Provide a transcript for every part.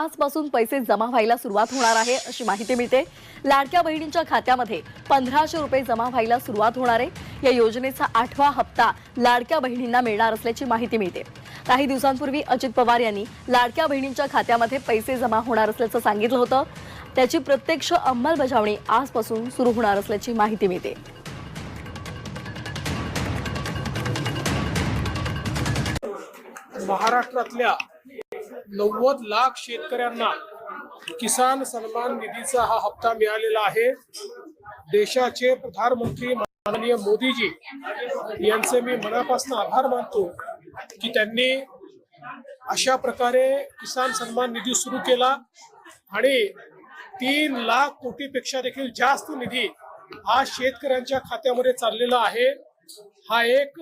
आजपासून पैसे जमा व्हायला सुरुवात होणार आहे अशी माहिती मिळते. लाडक्या बहिणींच्या खात्यामध्ये पंधराशे रुपये जमा व्हायला सुरुवात होणार आहे. या योजनेचा आठवा हप्ता लाडक्या बहिणींना मिळणार असल्याची माहिती मिळते. काही दिवसांपूर्वी अजित पवार यांनी लाडक्या बहिणींच्या खात्यामध्ये पैसे जमा होणार असल्याचं सांगितलं होतं. त्याची प्रत्यक्ष अंमलबजावणी आजपासून सुरू होणार असल्याची माहिती मिळते. महाराष्ट्रातल्या नव्वद लाख शेतकऱ्यांना किसान सन्मान निधीचा हा हप्ता मिळालेला आहे. देशाचे प्रधानमंत्री माननीय मोदीजी यांचे मी मनापासून आभार मानतो की त्यांनी अशा प्रकारे किसान सन्मान निधी सुरू केला आणि तीन लाख कोटीपेक्षा देखील जास्त निधी हा शेतकऱ्यांच्या खात्यामध्ये चाललेला आहे. हा एक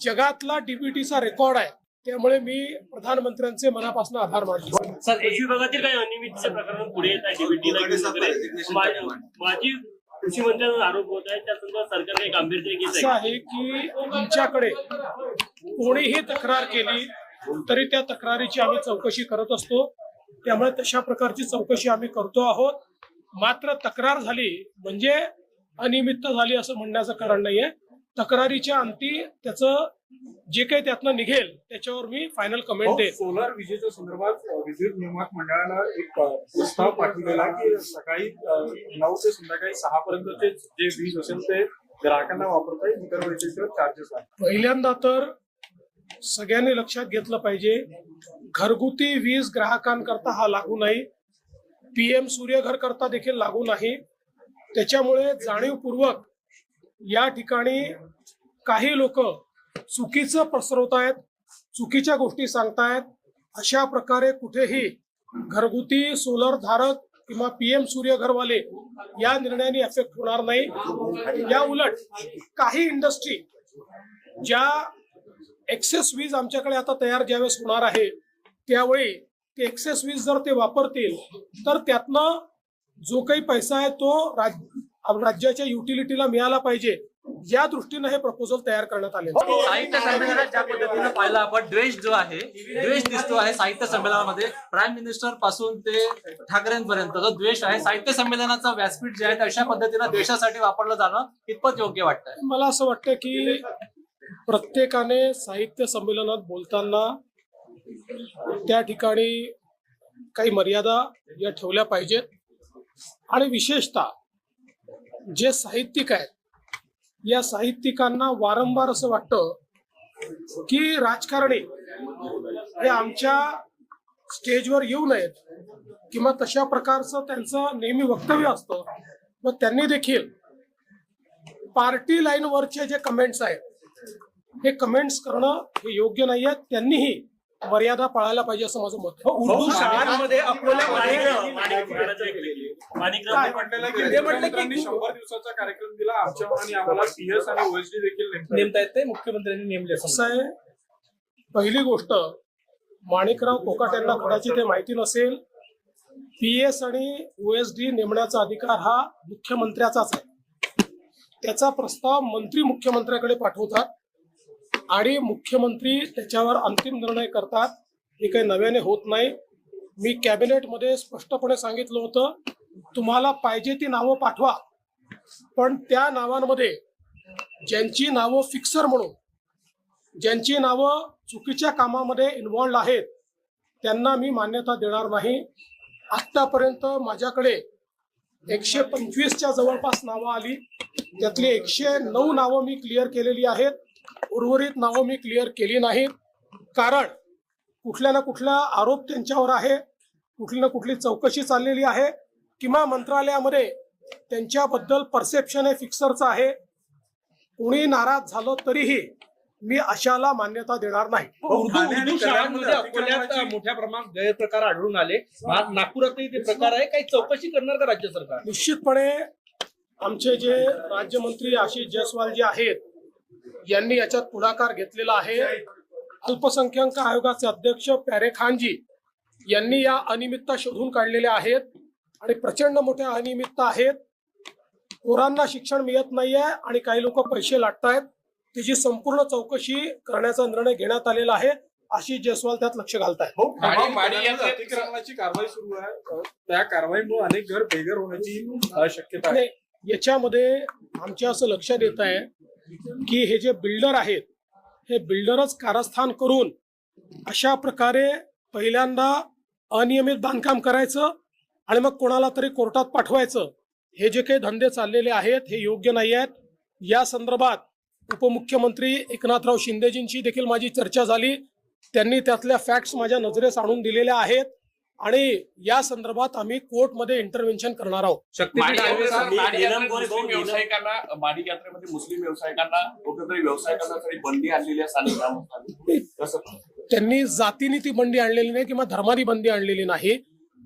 जगातला डीबीटीचा रेकॉर्ड आहे. त्यामुळे मी प्रधानमंत्र्यांचे मनापासून आभार मानतो. सर कृषी विभागातील काही अनियमितचे प्रकरण पुढे येत आहे वगैरे माजी कृषी मंत्र्यांवर आरोप होत आहे त्या संदर्भात सरकार काही गांभीर्याने घेत असं आहे आहे की तुमच्याकडे कोणीही तक्रार केली तरी त्या तक्रारीची आम्ही चौकशी करत असतो. त्यामुळे तशा प्रकारची चौकशी आम्ही करतो आहोत. मात्र तक्रार झाली म्हणजे अनियमितता झाली असं म्हणण्याचं कारण नाहीये. तक्रारीच्या अंती त्याचं जे काही त्यातनं निघेल त्याच्यावर मी फायनल कमेंट देईन. सोलार विजेच्या संदर्भात विद्युत निर्माण मंडळाला एक प्रस्ताव पाठवलेला की सकाळी नऊ ते संध्याकाळी सहा पर्यंतचे जे वीज असेल ते ग्राहकांना वापरता येईल इतर वेळेचे चार्जेस पहिल्यांदा तर सगळ्यांनी लक्षात घेतलं पाहिजे घरगुती वीज ग्राहकांकरता हा लागू नाही. पीएम सूर्यघर करता देखील लागू नाही. त्याच्यामुळे जाणीवपूर्वक या ठिकाणी काही लोक चुकीचं पसरवत आहेत चुकीच्या गोष्टी सांगतायत अशा प्रकारे कुठेही घरगुती सोलर धारक किंवा पीएम सूर्य घरवाले या निर्णयाने अफेक्ट होणार नाही. या उलट काही इंडस्ट्री ज्या एक्सेस वीज आमच्याकडे आता तयार ज्यावेळेस होणार आहे त्यावेळी ते एक्सेस वीज जर ते वापरतील तर त्यातनं जो काही पैसा आहे तो राज्याच्या युटिलिटीला मिळाला पाहिजे. या दृष्टीनं हे प्रपोजल तयार करण्यात आले साहित्य संमेलनात ज्या पद्धतीनं पाहिलं आपण द्वेष जो आहे द्वेष दिसतो आहे साहित्य संमेलनामध्ये. प्राईम मिनिस्टरपासून ते ठाकरेंपर्यंत जो द्वेष आहे साहित्य संमेलनाचा व्यासपीठ जे आहे अशा पद्धतीनं द्वेषासाठी वापरलं जाणं कितपत योग्य वाटतंय. मला असं वाटतं की प्रत्येकाने साहित्य संमेलनात बोलताना त्या ठिकाणी काही मर्यादा या ठेवल्या पाहिजेत. आणि विशेषतः जे साहित्यिक आहेत या साहित्यिकांना वारंवार असं वाटतं की राजकारणी हे आमच्या स्टेजवर येऊ नयेत किंवा तशा प्रकारचं त्यांचं नेहमी वक्तव्य असतं. मग त्यांनी देखील पार्टी लाईनवरचे जे कमेंट्स आहेत हे कमेंट्स करणं हे योग्य नाही आहे त्यांनीही मर्यादा पाळायला पाहिजे असं माझं मत उर्दू शाळांमध्ये अकोल्यामध्ये माणिक- माणिक महाराज- माणिक काय? म्हटलेलं की मुख्यमंत्र्यांनी शंभर दिवसाचा कार्यक्रम दिला. आमच्या आणि आम्हाला पीएस आणि ओएसडी देखील नेमतात. नेमता येते मुख्यमंत्र्यांनी नेमले असं आहे पहिली गोष्ट माणिकराव कोकाट यांना कदाचित हे माहिती नसेल पी एस आणि ओएसडी नेमण्याचा अधिकार हा मुख्यमंत्र्याचाच आहे. त्याचा प्रस्ताव मंत्री मुख्यमंत्र्याकडे पाठवतात आणि मुख्यमंत्री त्याच्यावर अंतिम निर्णय करतात. हे काही नव्याने होत नाही. मी कॅबिनेटमध्ये स्पष्टपणे सांगितलं होतं तुम्हाला पाहिजे ती नावं पाठवा. पण त्या नावांमध्ये ज्यांची नावं फिक्सर म्हणून ज्यांची नावं चुकीच्या कामामध्ये इन्व्हॉल्ड आहेत त्यांना मी मान्यता देणार नाही. आतापर्यंत माझ्याकडे एकशे पंचवीसच्या जवळपास नावं आली. त्यातली एकशे नऊ नावं मी क्लिअर केलेली आहेत. उर्वरित नावं मी क्लिअर केली नाहीत. कारण कुठल्या ना कुठला आरोप त्यांच्यावर आहे. कुठली ना कुठली चौकशी चाललेली आहे. किंवा मंत्रालयामध्ये त्यांच्याबद्दल परसेप्शन हे फिक्सरचं आहे. कोणी नाराज झालं तरीही मी अशाला मान्यता देणार नाही. अकोल्यात मोठ्या प्रमाणात गैरप्रकार आढळून आले. नागपुरातही ते प्रकार आहे. काही चौकशी करणार का राज्य सरकार? निश्चितपणे आमचे जे राज्यमंत्री आशिष जयस्वाल जे आहेत यांनी याच्यात पुढाकार घेतलेला आहे. अल्पसंख्याक आयोगाचे अध्यक्ष प्यारे खानजी यांनी या अनियमितता शोधून काढलेल्या आहेत. आणि प्रचंड मोठ्या अनियमितता आहेत. पोरांना शिक्षण मिळत नाहीये आणि काही लोक पैसे लाटतायत. त्याची संपूर्ण चौकशी करण्याचा निर्णय घेण्यात आलेला आहे. आशिष जयस्वाल त्यात लक्ष हो माडी अतिक्रमणाची कारवाई सुरू आहे. त्या कारवाईमुळे अनेक घर बेघर होण्याची शक्यता आहे. आणि याच्यामध्ये आमच्या असं लक्षात येत आहे की हे जे बिल्डर आहेत हे बिल्डरच कारस्थान करून अशा प्रकारे पहिल्यांदा अनियमित बांधकाम करायचं आणि मग कोणाला तरी कोर्टात पाठवायचं. हे जे काही धंदे चाललेले आहेत हे योग्य नाही आहेत. या संदर्भात उपमुख्यमंत्री एकनाथराव शिंदेजींची देखील माझी चर्चा झाली. त्यांनी त्यातल्या फॅक्ट्स माझ्या नजरेस आणून दिलेल्या आहेत. आणि या संदर्भात आम्ही कोर्टमध्ये इंटरव्हेन्शन करणार आहोत. मुस्लिम व्यावसायिकांना यात्रेमध्ये मुस्लिम कुठेतरी बंदी आणलेली त्यांनी जातीने ती बंदी आणलेली नाही किंवा धर्मानी बंदी आणलेली नाही.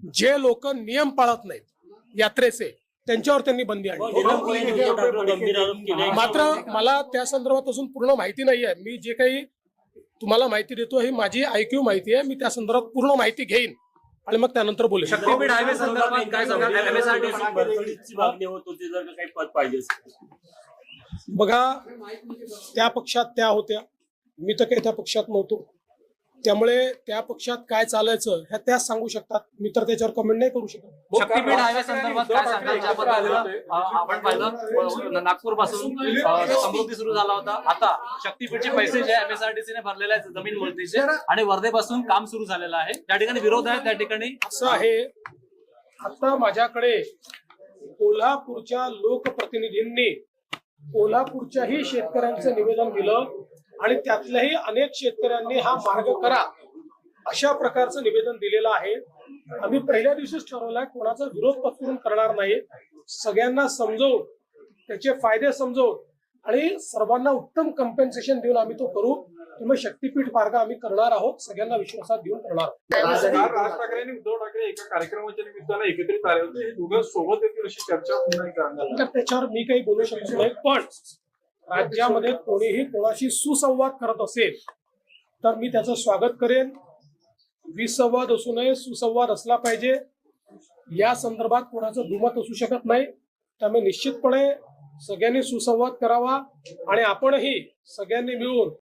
जे लोक नियम पाळत नाहीत यात्रेचे त्यांच्यावर त्यांनी बंदी आणली. केले. मात्र मला त्या संदर्भात अजून पूर्ण माहिती नाही आहे मी जे काही तुम्हाला माहिती देतो ही माझी ऐक्यू माहिती आहे. मी त्या संदर्भात पूर्ण माहिती घेईन आणि मग त्यानंतर बोलेन. शक्तीपीठ हायवे संदर्भात काय सांगाल एमएसआरटीसी बदलीची मागणी होत होती जर का काही पद पाहिजे असेल. बघा त्या पक्षात त्या होत्या. मी तर काही त्या पक्षात नव्हतो. त्यामुळे त्या पक्षात काय चालायचं ह्या त्याच सांगू शकतात. मी तर त्याच्यावर कमेंट नाही करू शकत. शक्तीपीठ हायवे संदर्भात काय सांगाल? ज्या पद्धतीनं अ, आपण पाहिलं नागपूरपासून समृद्धी सुरू झाला होता. आता शक्तीपीठचे पैसे जे एमएसआरटीसीने भरलेले आहेत जमीन मोजणीचे आणि वर्धेपासून काम सुरू झालेलं आहे. त्या ठिकाणी विरोध आहे त्या ठिकाणी असं आहे. आता माझ्याकडे कोल्हापूरच्या लोकप्रतिनिधींनी कोल्हापूरच्याही शेतकऱ्यांचं निवेदन दिलं. आणि त्यातल्याही अनेक शेतकऱ्यांनी हा मार्ग करा अशा प्रकारचं निवेदन दिलेलं आहे. आम्ही पहिल्या दिवशीच ठरवलंय कोणाचा विरोध पत्करून करणार नाही. सगळ्यांना समजवून त्याचे फायदे समजवून आणि सर्वांना उत्तम कम्पेन्सेशन देऊन आम्ही तो करू. त्यामुळे शक्तीपीठ मार्ग आम्ही करणार आहोत सगळ्यांना विश्वासात घेऊन करणार आहोत. राज ठाकरे आणि उद्धव ठाकरे एका कार्यक्रमाच्या निमित्तानं एकत्रित आले होते. हे दोघं सोबत येतील अशी चर्चा त्याच्यावर मी काही बोलू शकतो नाही पण राज्यामध्ये कोणीही कोणाशी सुसंवाद करत असेल तर मी त्याचं स्वागत करेन. विसंवाद असू नये सुसंवाद असला पाहिजे. या संदर्भात कोणाचं दुमत असू शकत नाही. त्यामुळे निश्चितपणे सगळ्यांनी सुसंवाद करावा आणि आपणही सगळ्यांनी मिळून